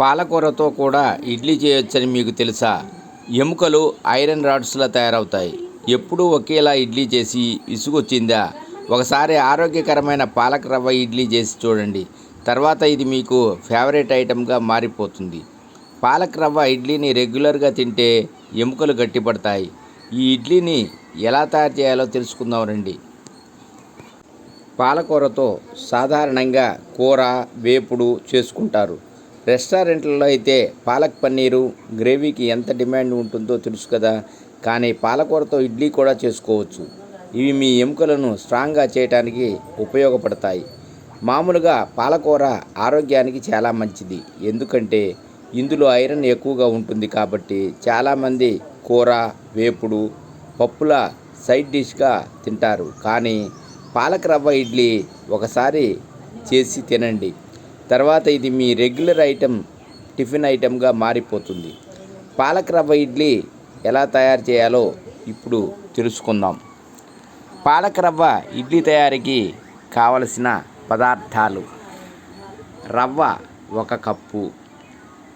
పాలకూరతో కూడా ఇడ్లీ చేయొచ్చని మీకు తెలుసా? ఎముకలు ఐరన్ రాడ్స్లా తయారవుతాయి. ఎప్పుడూ ఒకేలా ఇడ్లీ చేసి విసుగొచ్చిందా ఒకసారి ఆరోగ్యకరమైన పాలక రవ్వ ఇడ్లీ చేసి చూడండి. తర్వాత ఇది మీకు ఫేవరెట్ ఐటెంగా మారిపోతుంది. పాలక రవ్వ ఇడ్లీని రెగ్యులర్గా తింటే ఎముకలు గట్టిపడతాయి. ఈ ఇడ్లీని ఎలా తయారు చేయాలో తెలుసుకుందాం రండి. పాలకూరతో సాధారణంగా కూర వేపుడు చేసుకుంటారు. రెస్టారెంట్లలో అయితే పాలక్ పన్నీరు గ్రేవీకి ఎంత డిమాండ్ ఉంటుందో తెలుసు కదా. కానీ పాలకూరతో ఇడ్లీ కూడా చేసుకోవచ్చు. ఇవి మీ ఎముకలను స్ట్రాంగ్గా చేయడానికి ఉపయోగపడతాయి. మామూలుగా పాలకూర ఆరోగ్యానికి చాలా మంచిది. ఎందుకంటే ఇందులో ఐరన్ ఎక్కువగా ఉంటుంది కాబట్టి చాలామంది కూర వేపుడు పప్పుల సైడ్ డిష్గా తింటారు. కానీ పాలక రవ్వ ఇడ్లీ ఒకసారి చేసి తినండి. తర్వాత ఇది మీ రెగ్యులర్ ఐటెం టిఫిన్ ఐటెంగా మారిపోతుంది. పాలక రవ్వ ఇడ్లీ ఎలా తయారు చేయాలో ఇప్పుడు తెలుసుకుందాం. పాలక రవ్వ ఇడ్లీ తయారీకి కావలసిన పదార్థాలు. రవ్వ ఒక కప్పు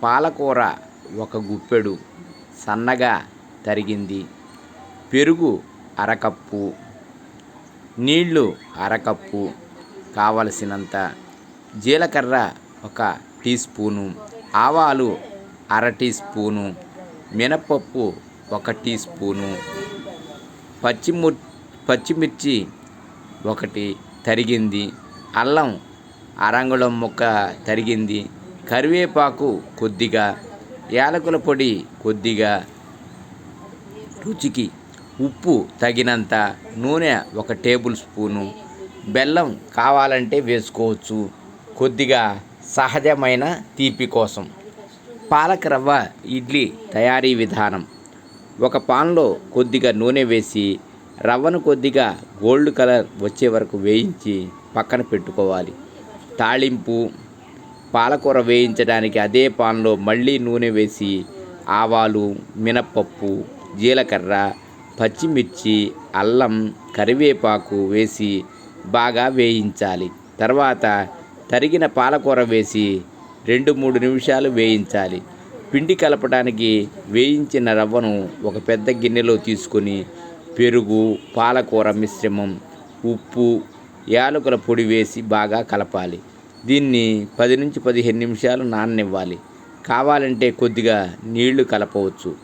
పాలకూర ఒక గుప్పెడు సన్నగా తరిగింది. పెరుగు అరకప్పు నీళ్ళు అరకప్పు కావలసినంత జీలకర్ర ఒక టీ స్పూను ఆవాలు అర టీ స్పూను మినపప్పు ఒక టీ స్పూను పచ్చిము పచ్చిమిర్చి ఒకటి తరిగింది అల్లం అరంగుళం ముక్క తరిగింది కరివేపాకు కొద్దిగా యాలకుల పొడి కొద్దిగా రుచికి ఉప్పు తగినంత నూనె ఒక టేబుల్ స్పూను బెల్లం కావాలంటే వేసుకోవచ్చు. కొద్దిగా సహజమైన తీపి కోసం. పాలక రవ్వ ఇడ్లీ తయారీ విధానం. ఒక పాన్లో కొద్దిగా నూనె వేసి రవ్వను కొద్దిగా గోల్డ్ కలర్ వచ్చే వరకు వేయించి పక్కన పెట్టుకోవాలి. తాళింపు పాలకూర వేయించడానికి అదే పాన్లో మళ్ళీ నూనె వేసి ఆవాలు మినప్పప్పు జీలకర్ర పచ్చిమిర్చి అల్లం కరివేపాకు వేసి బాగా వేయించాలి. తర్వాత తరిగిన పాలకూర వేసి రెండు మూడు నిమిషాలు వేయించాలి. పిండి కలపడానికి వేయించిన రవ్వను ఒక పెద్ద గిన్నెలో తీసుకొని పెరుగు పాలకూర మిశ్రమం ఉప్పు యాలకుల పొడి వేసి బాగా కలపాలి. దీన్ని పది నుంచి పదిహేను నిమిషాలు నాననివ్వాలి. కావాలంటే కొద్దిగా నీళ్ళు కలపవచ్చు.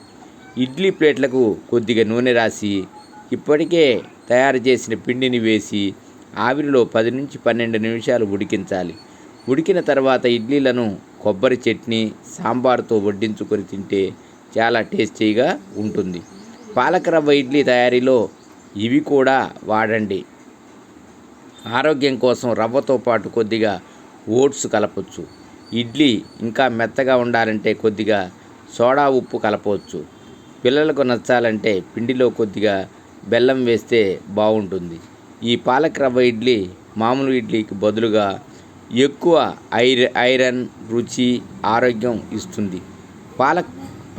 ఇడ్లీ ప్లేట్లకు కొద్దిగా నూనె రాసి ఇప్పటికే తయారు చేసిన పిండిని వేసి ఆవిరిలో పది నుంచి పన్నెండు నిమిషాలు ఉడికించాలి. ఉడికిన తర్వాత ఇడ్లీలను కొబ్బరి చట్నీ సాంబార్తో వడ్డించుకొని తింటే చాలా టేస్టీగా ఉంటుంది. పాలకరవ్వ ఇడ్లీ తయారీలో ఇవి కూడా వాడండి. ఆరోగ్యం కోసం రవ్వతో పాటు కొద్దిగా ఓట్స్ కలపచ్చు. ఇడ్లీ ఇంకా మెత్తగా ఉండాలంటే కొద్దిగా సోడా ఉప్పు కలపవచ్చు పిల్లలకు నచ్చాలంటే పిండిలో కొద్దిగా బెల్లం వేస్తే బాగుంటుంది ఈ పాలక రవ్వ ఇడ్లీ మామూలు ఇడ్లీకి బదులుగా ఎక్కువ ఐర ఐరన్ రుచి ఆరోగ్యం ఇస్తుంది. పాల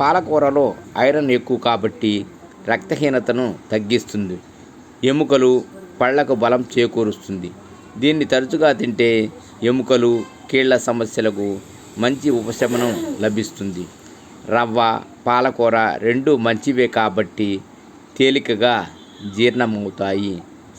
పాలకూరలో ఐరన్ ఎక్కువ కాబట్టి రక్తహీనతను తగ్గిస్తుంది. ఎముకలు పళ్ళకు బలం చేకూరుస్తుంది. దీన్ని తరచుగా తింటే ఎముకలు కీళ్ళ సమస్యలకు మంచి ఉపశమనం లభిస్తుంది. రవ్వ పాలకూర రెండు మంచివే కాబట్టి తేలికగా జీర్ణమవుతాయి.